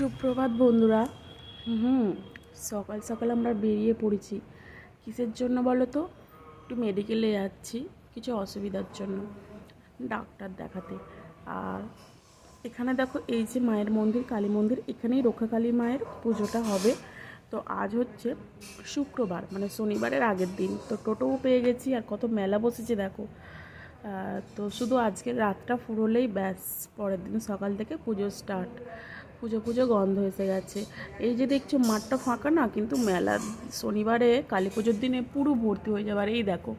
সুপ্রভাত বন্ধুরা। হুম। সকাল সকাল আমরা বেরিয়ে পড়েছি। কিসের জন্য বলো তো? একটু মেডিকেলে যাচ্ছি কিছু অসুবিধার জন্য। ডাক্তার দেখাতে। আর এখানে দেখো এই যে মায়ের মন্দির কালী মন্দির এখানেই রক্ষাকালী মায়ের পুজোটা হবে। তো আজ হচ্ছে শুক্রবার মানে শনিবারের আগের দিন। তো টোটোও পেয়ে গেছি আর কত মেলা বসেছে দেখো। তো শুধু আজকে রাতটা ফুরোলেই ব্যাস পরের দিন সকাল থেকে পুজো স্টার্ট পুজো পুজো গন্ধ এসে গেছে। এই যে দেখছ মাঠটা ফাঁকা না, কিন্তু মেলা শনিবারে কালী পুজোর দিনে পুরো ভর্তি হয়ে যাবে। আর এই দেখো,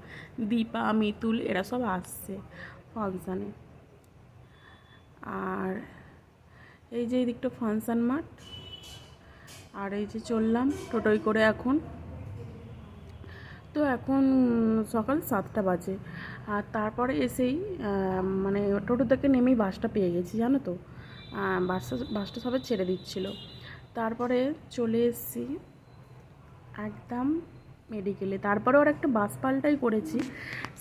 দীপা, মিতুল, এরা সব আসছে ফাংশানে। আর এই যে দিকটা ফাংশান মাঠ, আর এই যে চললাম টোটোয় করে এখন। তো এখন সকাল সাতটা বাজে। আর তারপরে এসেই মানে টোটো থেকে নেমেই বাসটা পেয়ে গেছি, জানো তো? বাসটা বাসটা সবে ছেড়ে দিচ্ছিল। তারপরে চলে এসেছি একদম মেডিকেলে তারপরে ওর একটা বাস পাল্টাই করেছি।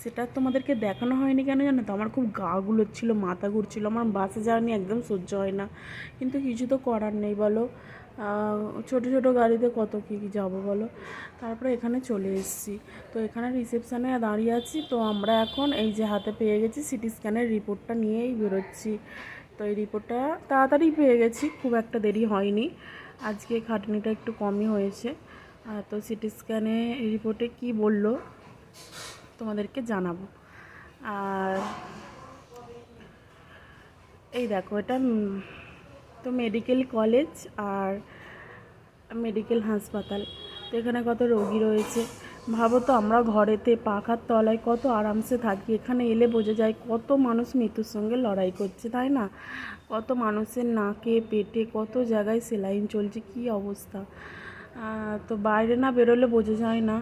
সেটা তোমাদেরকে দেখানো হয়নি কেন জানো তো? আমার খুব গা গুলোচ্ছিলো মাথা ঘুরছিল। আমার বাসে নিয়ে একদম সহ্য হয় না। কিন্তু কিছু তো করার নেই বলো। ছোট ছোট গাড়িতে কত কী কী যাব বলো? তারপরে এখানে চলে এসেছি। তো এখানে রিসেপশানে দাঁড়িয়ে আছি। তো আমরা এখন এই যে হাতে পেয়ে গেছি সিটি স্ক্যানের রিপোর্টটা নিয়েই বেরোচ্ছি। তো এই রিপোর্টটা তাড়াতাড়ি পেয়ে গেছি, খুব একটা দেরি হয়নি। আজকে খাটনিটা একটু কমই হয়েছে। তো সিটি স্ক্যানে রিপোর্টে কি বলল, তোমাদেরকে জানাব। আর এই দেখো, এটা তো মেডিকেল কলেজ আর মেডিকেল হাসপাতাল। তো এখানে কত রোগী রয়েছে? ভাবো তো আমরা ঘরেতে পাখার তলায় কত আরামসে থাকি। এখানে এলে বোঝা যায় কত মানুষ মৃত্যুর সঙ্গে লড়াই করছে, তাই না? কত মানুষের নাকে, পেটে কত জায়গায় সেলাইন চলছে, কি অবস্থা? তো বাইরে না বেরোলে বোঝা যায় না।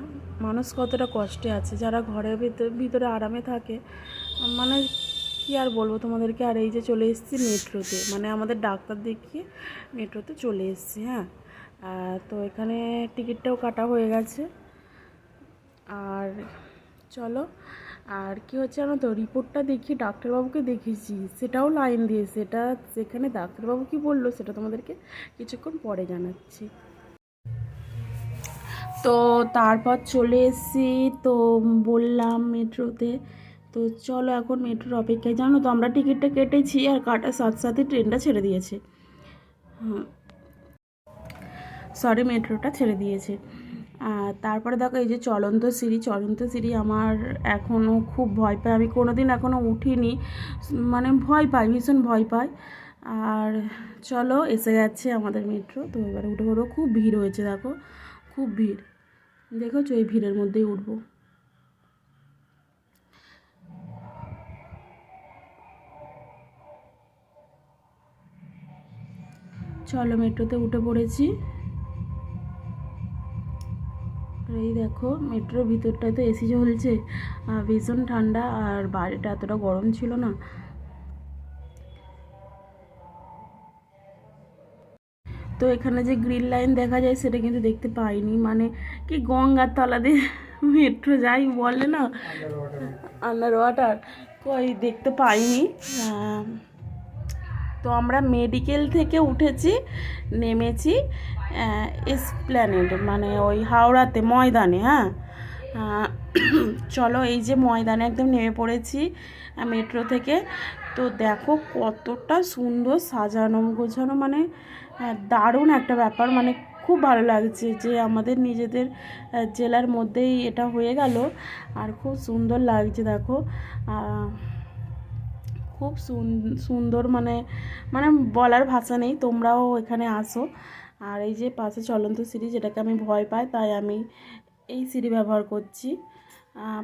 মানুষ কতটা কষ্টে আছে। যারা ঘরের ভিতরে ভিতরে আরামে থাকে মানে কি আর বলব তোমাদেরকে? আর এই যে চলে এসেছি মেট্রোতে মানে আমাদের ডাক্তার দেখিয়ে মেট্রোতে চলে এসেছি হ্যাঁ? তো এখানে টিকিটটাও কাটা হয়ে গেছে। আর চলো, আর কি হচ্ছে জানো তো? রিপোর্টটা দেখি, ডাক্তারবাবুকে দেখেছি। সেটাও লাইন দিয়ে, সেটা সেখানে ডাক্তারবাবু কি বলল, সেটা তোমাদেরকে কিছুক্ষণ পরে জানাচ্ছি। তো তারপর চলে এসেছি, তো বললাম মেট্রোতে তো চলো এখন মেট্রোর অপেক্ষায়। জানো তো, আমরা টিকিটটা কেটেছি আর কাটার সাথে সাথে ট্রেনটা ছেড়ে দিয়েছে। সরি মেট্রোটা ছেড়ে দিয়েছে। তারপরে দেখো এই যে চলন্ত সিঁড়ি চলন্ত সিঁড়ি আমার এখনও খুব ভয় পায়। আমি কোনো দিন এখনও উঠিনি মানে ভয় পাই, ভীষণ ভয় পাই। আর চলো, এসে গেছে আমাদের মেট্রো তো এবারে উঠে পড়ব। খুব ভিড় হয়েছে দেখো, খুব ভিড়। দেখেছ? এই ভিড়ের মধ্যেই উঠবো। চলো মেট্রোতে উঠে পড়েছি। এই দেখো মেট্রোর ভিতরটায় তো এসি চলছে ভীষণ ঠান্ডা আর বাইরেটা এতটা গরম ছিল না। তো এখানে যে গ্রিন লাইন দেখা যায় সেটা কিন্তু দেখতে পাইনি। মানে কি গঙ্গার তলা দিয়ে মেট্রো যাই বলে না? আন্ডার ওয়াটার কই দেখতে পাইনি। তো আমরা মেডিকেল থেকে উঠেছি, নেমেছি এসপ্ল্যানেড মানে ওই হাওড়াতে, ময়দানে হ্যাঁ? চলো এই যে ময়দানে একদম নেমে পড়েছি মেট্রো থেকে। তো দেখো কতটা সুন্দর সাজানো, গোছানো মানে দারুণ একটা ব্যাপার। মানে খুব ভালো লাগছে যে আমাদের নিজেদের জেলার মধ্যেই এটা হয়ে গেল। আর খুব সুন্দর লাগছে, দেখো। খুব সুন- সুন্দর মানে মানে বলার ভাষা নেই, তোমরাও এখানে আসো। আর এই যে পাশে চলন্ত সিঁড়ি, যেটাকে আমি ভয় পাই, তাই আমি এই সিঁড়ি ব্যবহার করছি।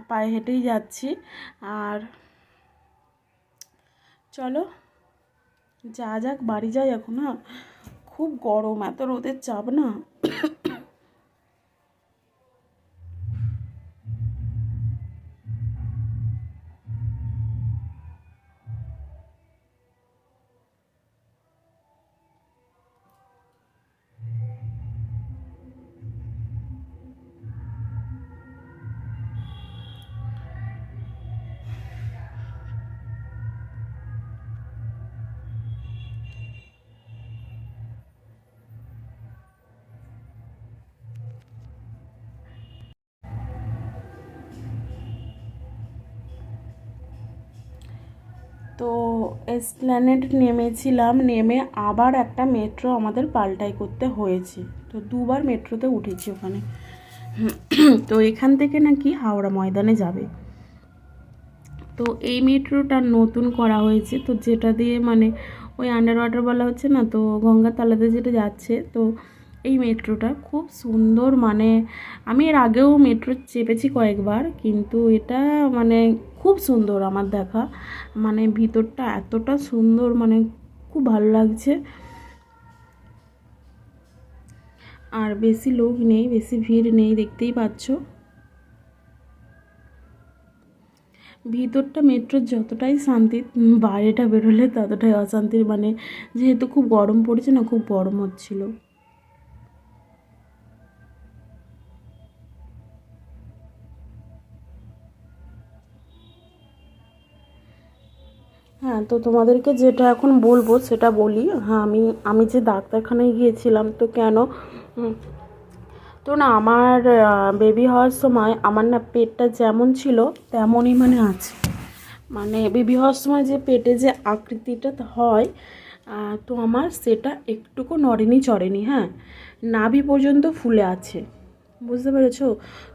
পায়ে হেঁটেই যাচ্ছি। আর চলো, যা যাক, বাড়ি যাই এখন। খুব গরম, এত রোদের চাপ না। তো এসপ্ল্যানেড নেমেছিলাম, নেমে আবার একটা মেট্রো আমাদের পাল্টাই করতে হয়েছে। তো দুবার মেট্রোতে উঠেছি ওখানে। তো এখান থেকে নাকি হাওড়া ময়দানে যাবে। তো এই মেট্রোটা নতুন করা হয়েছে। তো যেটা দিয়ে মানে ওই আন্ডার ওয়াটার বলা হচ্ছে না, তো গঙ্গার তলাতে যেটা যাচ্ছে, তো এই মেট্রোটা খুব সুন্দর মানে আমি এর আগেও মেট্রো চেপেছি কয়েকবার, কিন্তু এটা মানে খুব সুন্দর আমার দেখা। মানে ভিতরটা এতটা সুন্দর মানে খুব ভালো লাগছে। আর বেশি লোক নেই, বেশি ভিড় নেই, দেখতেই পাচ্ছ। ভিতরটা মেট্রোর যতটাই শান্তি, বাইরেটা বেরোলে ততটাই অশান্তির। মানে যেহেতু খুব গরম পড়েছে না, খুব গরম হচ্ছিল। হ্যাঁ তো তোমাদেরকে যেটা এখন বলব সেটা বলি। হ্যাঁ আমি আমি যে ডাক্তারখানায় গিয়েছিলাম, তো কেন? তো না, আমার বেবি হওয়ার সময় আমার না পেটটা যেমন ছিল তেমনই মানে আছে। মানে বেবি হওয়ার সময় যে পেটে যে আকৃতিটা হয় তো আমার সেটা একটুকু নড়েনি, চড়েনি হ্যাঁ। নাভি পর্যন্ত ফুলে আছে। বুঝতে পেরেছ?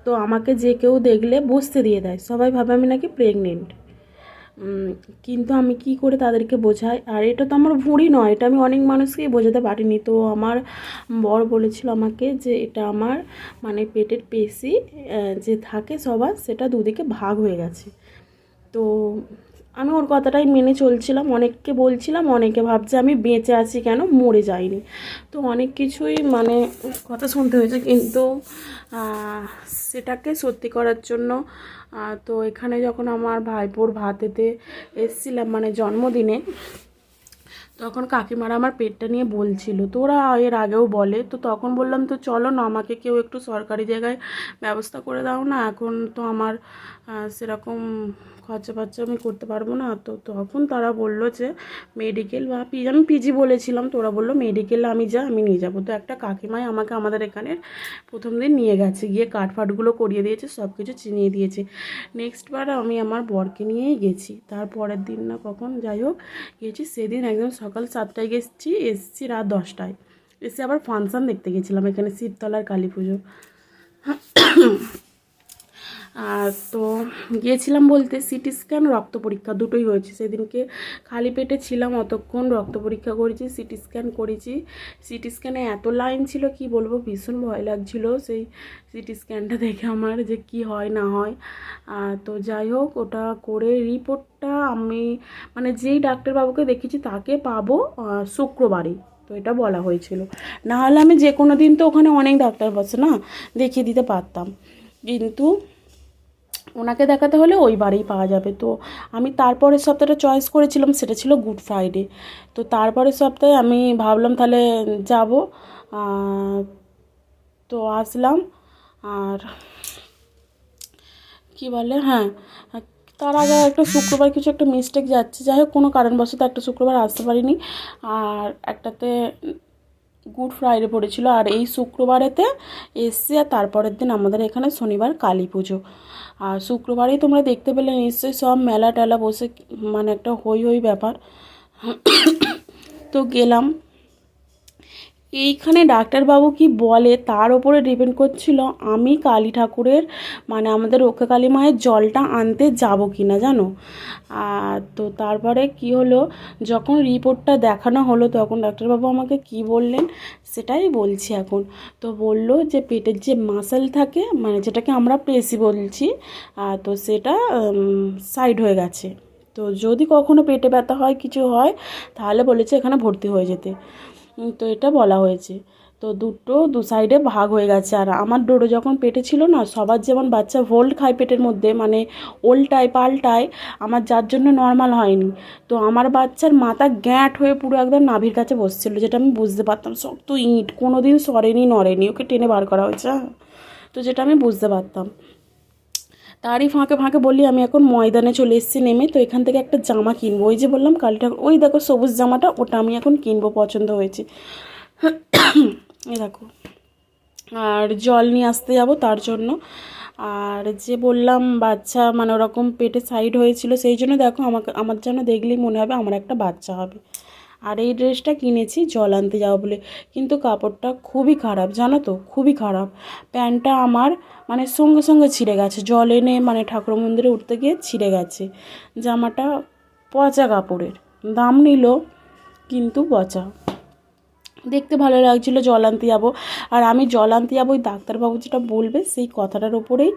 তো আমাকে যে কেউ দেখলে বসতে দিয়ে দেয়। সবাই ভাবে আমি নাকি প্রেগনেন্ট কিন্তু আমি কি করে তাদেরকে বোঝাই? আর এটা তো আমার ভুঁড়ি নয়, এটা আমি অনেক মানুষকেই বোঝাতে পারিনি। তো আমার বর বলেছিল আমাকে যে এটা আমার মানে পেটের পেশি যে থাকে সবার, সেটা দুদিকে ভাগ হয়ে গেছে। তো আমি ওর কথাটাই মেনে চলছিলাম, অনেককে বলছিলাম, অনেকে ভাবছে আমি বেঁচে আছি কেন, মরে যাইনি। তো অনেক কিছুই মানে কথা শুনতে হয়েছে, কিন্তু সেটাকে সত্যি করার জন্য তো এখানে যখন আমার ভাইপোর ভাতেতে এসছিলাম মানে জন্মদিনে, তখন কাকিমারা আমার পেটটা নিয়ে বলছিল তো ওরা এর আগেও বলে। তো তখন বললাম, তো চলো না, আমাকে কেউ একটু সরকারি জায়গায় ব্যবস্থা করে দাও না। এখন তো আমার সেরকম খরচা ফরচা আমি করতে পারব না। তো তখন তারা বলল যে মেডিকেল বা আমি পিজি বলেছিলাম, তো ওরা বলল মেডিকেলে আমি যা, আমি নিয়ে যাব। তো একটা কাকিমাই আমাকে আমাদের এখানে প্রথম দিন নিয়ে গেছে, গিয়ে কাঠ ফাটগুলো করিয়ে দিয়েছে সব কিছু চিনিয়ে দিয়েছে। নেক্সট বার আমি আমার বরকে নিয়েই গেছি। তারপরের দিন না কখন, যাই হোক, গেছি। সেদিন একদম সকাল সাতটায় গেছি, এসছি রাত দশটায়। এসে আবার ফাংশান দেখতে গেছিলাম, এখানে শিবতলার কালী পুজো। তো গিয়েছিলাম বলতে সিটি স্ক্যান রক্ত পরীক্ষা দুটোই হয়েছে। সেদিনকে খালি পেটে ছিলাম অতক্ষণ রক্ত পরীক্ষা করেছি সিটি স্ক্যান করেছি। সিটি স্ক্যানে এত লাইন ছিল কি বলব? ভীষণ ভয় লাগছিল সেই সিটি স্ক্যানটা দেখে আমার যে কি হয় না হয়। তো যাই হোক ওটা করে রিপোর্টটা আমি মানে যেই ডাক্তারবাবুকে দেখেছি তাকে পাবো আহ, শুক্রবারই। তো এটা বলা হয়েছিল। না হলে আমি যে কোনো দিন তো ওখানে অনেক ডাক্তার বসে না দেখিয়ে দিতে পারতাম। কিন্তু ওনাকে দেখাতে হলে ওই বারেই পাওয়া যাবে। তো আমি তারপরের সপ্তাহটা চয়েস করেছিলাম, সেটা ছিল গুড ফ্রাইডে তো তারপরের সপ্তাহে আমি ভাবলাম তাহলে যাব। তো আসলাম। আর কি বলে? হ্যাঁ তার আগে একটা শুক্রবার কিছু একটা মিস্টেক যাচ্ছে। যাই হোক, কোনো কারণবশত একটা শুক্রবার আসতে পারিনি। আর একটাতে গুড ফ্রাইডে পড়েছিল। আর এই শুক্রবারেতে এসছে আর তারপরের দিন আমাদের এখানে শনিবার কালী পুজো। আর শুক্রবারেই তোমরা দেখতে পেলে নিশ্চয়ই সব মেলা টেলা বসে মানে একটা হই হই ব্যাপার। তো গেলাম। এইখানে ডাক্তারবাবু কি বলে? তার ওপরে ডিপেন্ড করছিল, আমি কালী ঠাকুরের মানে আমাদের রক্ষা কালী মায়ের জলটা আনতে যাব কি না জানো? আর তো তারপরে কি হলো? যখন রিপোর্টটা দেখানো হলো, তখন ডাক্তারবাবু আমাকে কি বললেন? সেটাই বলছি এখন। তো বলল যে পেটের যে মাসেল থাকে মানে যেটাকে আমরা পেশি বলছি তো সেটা সাইড হয়ে গেছে। তো যদি কখনো পেটে ব্যথা হয়, কিছু হয়, তাহলে বলেছে এখানে ভর্তি হয়ে যেতে। তো এটা বলা হয়েছে। তো দুটো, দু সাইডে ভাগ হয়ে গেছে। আর আমার ডোডো যখন পেটে ছিল না, সবার যেমন বাচ্চা ভোল্ট খায় পেটের মধ্যে মানে ওল্টায়, পাল্টায়, আমার যার জন্য নর্মাল হয়নি। তো আমার বাচ্চার মাথা গ্যাঁট হয়ে পুরো একদম নাভির কাছে বসছিল, যেটা আমি বুঝতে পারতাম। শক্ত ইঁট কোনো দিন সরেনি, নড়েনি, ওকে টেনে বার করা হয়েছে হ্যাঁ। তো যেটা আমি বুঝতে পারতাম। তারই ফাঁকে ফাঁকে বলি আমি এখন ময়দানে চলে এসেছি নেমে, তো এখান থেকে একটা জামা কিনবো। ওই যে বললাম কালী ঠাকুর ওই দেখো সবুজ জামাটা, ওটা আমি এখন কিনবো, পছন্দ হয়েছে। এই দেখো, আর জল নিয়ে আসতে যাব তার জন্য। আর যে বললাম বাচ্চা মানে ওরকম পেটে সাইড হয়েছিল, সেই জন্য দেখো আমাকে, আমার যেন দেখলেই মনে হবে আমার একটা বাচ্চা হবে। আর এই ড্রেসটা কিনেছি, জল আনতে যাওয়া বলে। কিন্তু কাপড়টা খুবই খারাপ, জানো তো? খুবই খারাপ। প্যান্টটা আমার মানে সঙ্গে সঙ্গে ছিঁড়ে গেছে। জল এনে মানে ঠাকুর মন্দিরে উঠতে গিয়ে ছিঁড়ে গেছে। জামাটা পচা কাপড়ের। দাম নিল কিন্তু পচা। দেখতে ভালো লাগছিল, জল আনতে যাব। আর আমি জল আনতে যাব, ওই ডাক্তারবাবু যেটা বলবে সেই কথাটার ওপরেই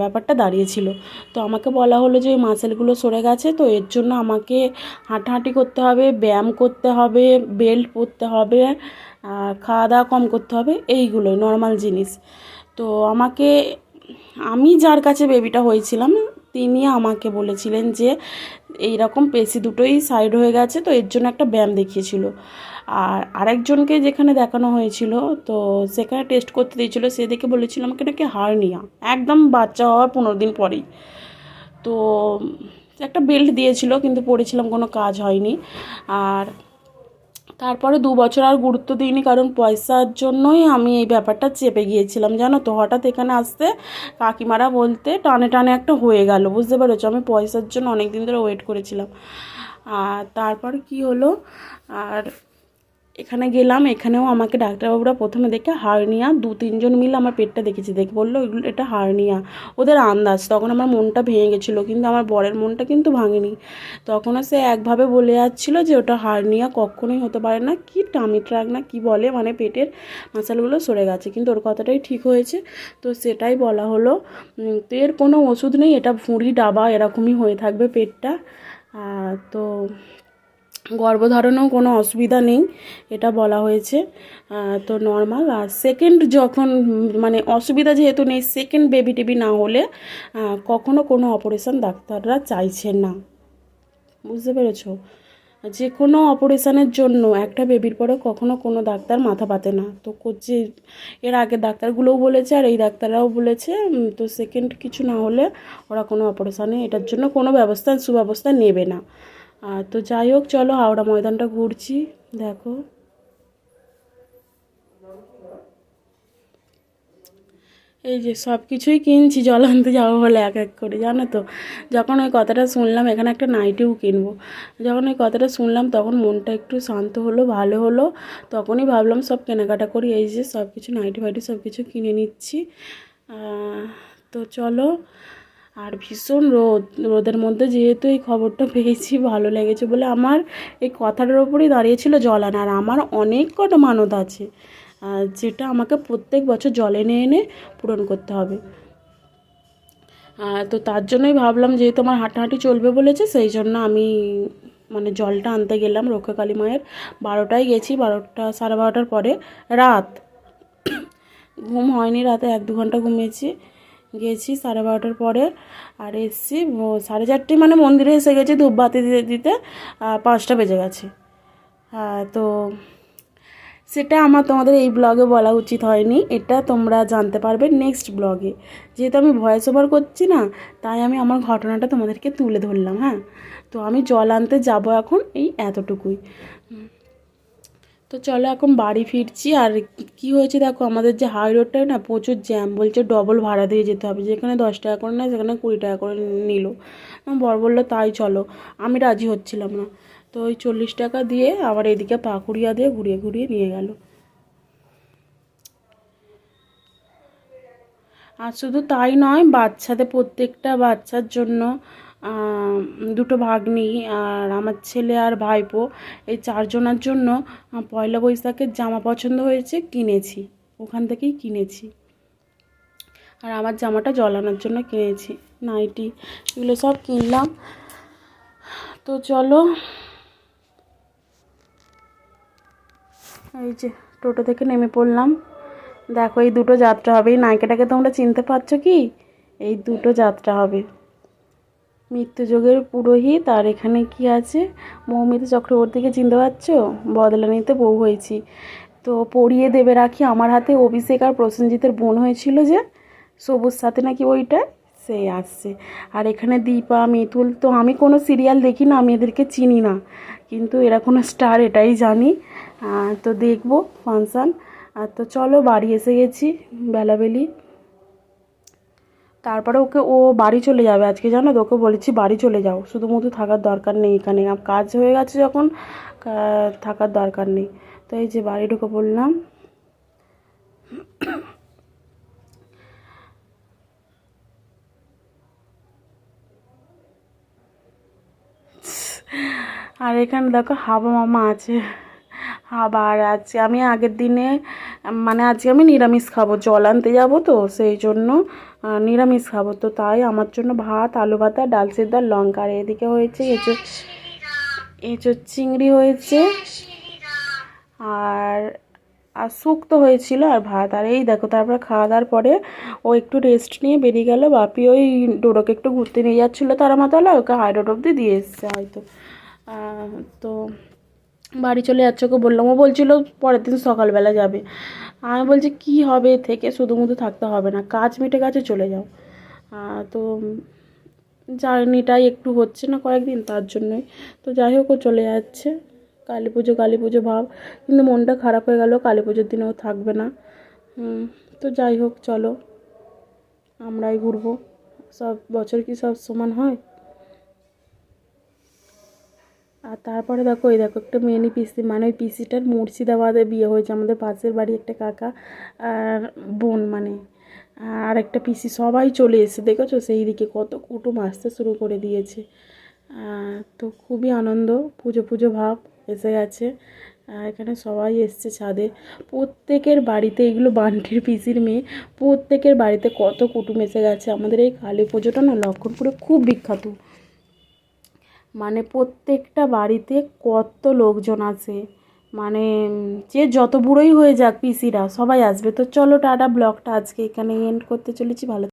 ব্যাপারটা দাঁড়িয়েছিল। তো আমাকে বলা হলো যে, ওই মাসেলগুলো সরে গেছে, তো এর জন্য আমাকে হাঁটাহাঁটি করতে হবে, ব্যায়াম করতে হবে, বেল্ট পরতে হবে খাওয়া দাওয়া কম করতে হবে, এইগুলোই, নর্মাল জিনিস। তো আমাকে, আমি যার কাছে বেবিটা হয়েছিলাম, তিনি আমাকে বলেছিলেন যে এই রকম পেশি দুটোই সাইড হয়ে গেছে, তো এর জন্য একটা ব্যায়াম দেখিয়েছিল। আর আরেকজনকে যেখানে দেখানো হয়েছিল, তো সেখানে টেস্ট করতে দিয়েছিল, সে দেখে বলেছিল আমাকে নাকি হার্নিয়া। একদম বাচ্চা হওয়ার পনেরো দিন পরেই। তো একটা বেল্ট দিয়েছিল, কিন্তু পড়েছিলাম, কোনো কাজ হয়নি। আর তারপরে দু বছর আর গুরুত্ব দিইনি, কারণ পয়সার জন্যই আমি এই ব্যাপারটা চেপে গিয়েছিলাম, জানো তো? হঠাৎ এখানে আসতে কাকিমারা বলতে টানে টানে একটা হয়ে গেল, বুঝতে পেরেছ? আমি পয়সার জন্য অনেক দিন ধরে ওয়েট করেছিলাম। আর তারপর কি হলো? আর এখানে গেলাম, এখানেও আমাকে ডাক্তারবাবুরা প্রথমে দেখে হার্নিয়া, দু তিনজন মিলে আমার পেটটা দেখেছি। দেখে বলল এটা হার্নিয়া। ওদের আন্দাজ। তখন আমার মনটা ভেঙে গেছিল, কিন্তু আমার বরের মনটা কিন্তু ভাঙেনি। তখনও সে একভাবে বলে যাচ্ছিল যে, ওটা হার্নিয়া কখনোই হতে পারে না। কি টামি ট্রাক না, কি বলে মানে পেটের মাসালগুলো সরে গেছে। কিন্তু ওর কথাটাই ঠিক হয়েছে। তো সেটাই বলা হলো। তো এর কোনো ওষুধ নেই, এটা ভুঁড়ি, ডাবা এরকমই হয়ে থাকবে পেটটা। তো গর্ভধারণেও কোনো অসুবিধা নেই, এটা বলা হয়েছে। তো নর্মাল আর সেকেন্ড যখন মানে অসুবিধা যেহেতু নেই সেকেন্ড বেবি টেবি না হলে কখনো কোনো অপারেশন ডাক্তাররা চাইছেন না। বুঝতে পেরেছ? যে কোনো অপারেশানের জন্য একটা বেবির পরে কখনো কোনো ডাক্তার মাথা পাতে না। তো করছে, এর আগে ডাক্তারগুলোও বলেছে আর এই ডাক্তাররাও বলেছে তো সেকেন্ড কিছু না হলে ওরা কোনো অপারেশানে এটার জন্য কোনো ব্যবস্থা, সুব্যবস্থা নেবে না। আর তো যাই হোক, চলো হাওড়া ময়দানটা ঘুরছি, দেখো। এই যে সব কিছুই কিনছি, জল আনতে যাব বলে এক এক করে, জানো তো? যখন ওই কথাটা শুনলাম, এখানে একটা নাইটিও কিনবো। যখন ওই কথাটা শুনলাম, তখন মনটা একটু শান্ত হলো, ভালো হলো। তখনই ভাবলাম, সব কেনাকাটা করি, এই যে সব কিছু নাইটি ফাইটি সব কিছু কিনে নিচ্ছি। তো চলো আর ভীষণ রোদ। রোদের মধ্যে যেহেতু এই খবরটা পেয়েছি, ভালো লেগেছে বলে আমার এই কথাটার ওপরেই দাঁড়িয়েছিল জল আনা আর আমার অনেক কটা মানত আছে যেটা আমাকে প্রত্যেক বছর জল এনে এনে পূরণ করতে হবে। তো তার জন্যই ভাবলাম যেহেতু আমার হাঁটাহাঁটি চলবে বলেছে, সেই জন্য আমি মানে জলটা আনতে গেলাম রক্ষাকালী মায়ের। বারোটায় গেছি, বারোটা, সাড়ে বারোটার পরে রাত। ঘুম হয়নি, রাতে এক দু ঘণ্টা ঘুমিয়েছি। গেছি সাড়ে বারোটার পরে আর এসছি সাড়ে চারটে মানে মন্দিরে এসে গেছি ধূপবাতি দিতে দিতে পাঁচটা বেজে গেছে। হ্যাঁ তো সেটা আমার তোমাদের এই ব্লগে বলা উচিত হয়নি, এটা তোমরা জানতে পারবে নেক্সট ব্লগে। যেহেতু আমি ভয়েস ওভার করছি না, তাই আমি আমার ঘটনাটা তোমাদেরকে তুলে ধরলাম হ্যাঁ? তো আমি জল আনতে যাব এখন এই এতটুকুই। তো চলো এখন বাড়ি ফিরছি। আর কি হয়েছে দেখো, আমাদের যে হাই রোডটায় না প্রচুর জ্যাম বলছে ডবল ভাড়া দিয়ে যেতে হবে। যেখানে দশ টাকা করে নেয়, সেখানে কুড়ি টাকা করে নিল। বর বলল, তাই চলো। আমি রাজি হচ্ছিলাম না। তো ওই চল্লিশ টাকা দিয়ে আবার এদিকে পাকুড়িয়া দিয়ে ঘুরিয়ে ঘুরিয়ে নিয়ে গেল। আর শুধু তাই নয়, বাচ্চাদের প্রত্যেকটা বাচ্চার জন্য দুটো ভাগ্নি আর আমার ছেলে আর ভাইপো, এই চারজনের জন্য পয়লা বৈশাখের জামা পছন্দ হয়েছে, কিনেছি। ওখান থেকেই কিনেছি। আর আমার জামাটা জলানোর জন্য কিনেছি, নাইটি, এগুলো সব কিনলাম। তো চলো, এই যে টোটো থেকে নেমে পড়লাম। দেখো, এই দুটো যাত্রা হবে। এই নায়িকাটাকে তোমরা চিনতে পারছ কি? এই দুটো যাত্রা হবে। মৃত্যুযোগের পুরোহিত, আর এখানে কি আছে? মৌমিতা চক্রবর্তীকে চিনতে পারছ? বদলানিতে বউ হয়েছি। তো পড়িয়ে দেবে রাখি, আমার হাতে অভিষেক আর প্রসেনজিতের বোন হয়েছিল যে, সবুজ সাথে নাকি ওইটা সেই আসছে। আর এখানে দীপা মিতুল তো আমি কোনো সিরিয়াল দেখি না, আমি এদেরকে চিনি না। কিন্তু এরা কোনো স্টার এটাই জানি। তো দেখব ফাংশান আর তো চলো, বাড়ি এসে গেছি, বেলাবেলি। তারপরে ওকে ও বাড়ি চলে যাবে আজকে, জানো তো? ওকে বলেছি বাড়ি চলে যাও। শুধু থাকার দরকার নেই এখানে। কাজ হয়ে গেছে যখন থাকার দরকার নেই। তো এই যে বাড়ি ঢুকে বললাম আর এখানে দেখো হাবা মামা আছে। আর আছে আমি আগের দিনে মানে আজকে আমি নিরামিষ খাব, জল আনতে যাব তো, সেই জন্য নিরামিষ খাব। তো তাই আমার জন্য ভাত, আলু ভাতা ডাল সেদ্ধ লঙ্কা। আর এদিকে হয়েছে এঁচো এঁচোর চিংড়ি হয়েছে, আর আর শুক্তো হয়েছিল, আর ভাত। আর এই দেখো, তারপর খাওয়া দাওয়ার পরে ও একটু রেস্ট নিয়ে বেরিয়ে গেল। বাপি ওই ডোডোকে একটু ঘুরতে নিয়ে যাচ্ছিল তারামাতলা, ওকে হাই রোড অব্দি দিয়ে এসছে হয়তো। তো বাড়ি চলে যাচ্ছে ওকে বললাম। ও বলছিল পরের দিন সকালবেলা যাবে। আমি বলছি, কি হবে? থেকে শুধু থাকতে হবে না। কাজ মিটে গেছে, চলে যাও। তো জার্নিটাই একটু হচ্ছে না কয়েকদিন, তার জন্যই। তো যাই হোক, ও চলে যাচ্ছে। কালী পুজো কালী পুজো ভাব। কিন্তু মনটা খারাপ হয়ে গেল, কালী পুজোর দিনেও থাকবে না। তো যাই হোক, চলো। আমরাই ঘুরবো। সব বছর কি সব সমান হয়? আর তারপরে দেখো, এই দেখো, একটা মেনি পিসি মানে ওই পিসিটার মুর্শিদাবাদে বিয়ে হয়েছে আমাদের পাশের বাড়ি একটা কাকা আর বোন মানে। আর একটা পিসি সবাই চলে এসেছে, দেখেছ? সেই দিকে কত কুটুম আসতে শুরু করে দিয়েছে। তো খুবই আনন্দ, পুজো পুজো ভাব এসে গেছে। এখানে সবাই এসছে ছাদে। প্রত্যেকের বাড়িতে, এগুলো বান্টির পিসির মেয়ে, প্রত্যেকের বাড়িতে কত কুটুম এসে গেছে। আমাদের এই কালী পুজোটা না লক্ষণপুরে খুব বিখ্যাত। মানে প্রত্যেকটা বাড়িতে কত লোকজন আসে মানে যে যত বুড়োই হয়ে যাক পিসিরা, সবাই আসবে। তো চলো টাটা, ব্লগটা আজকে এখানে এন্ড করতে চলেছি। ভালো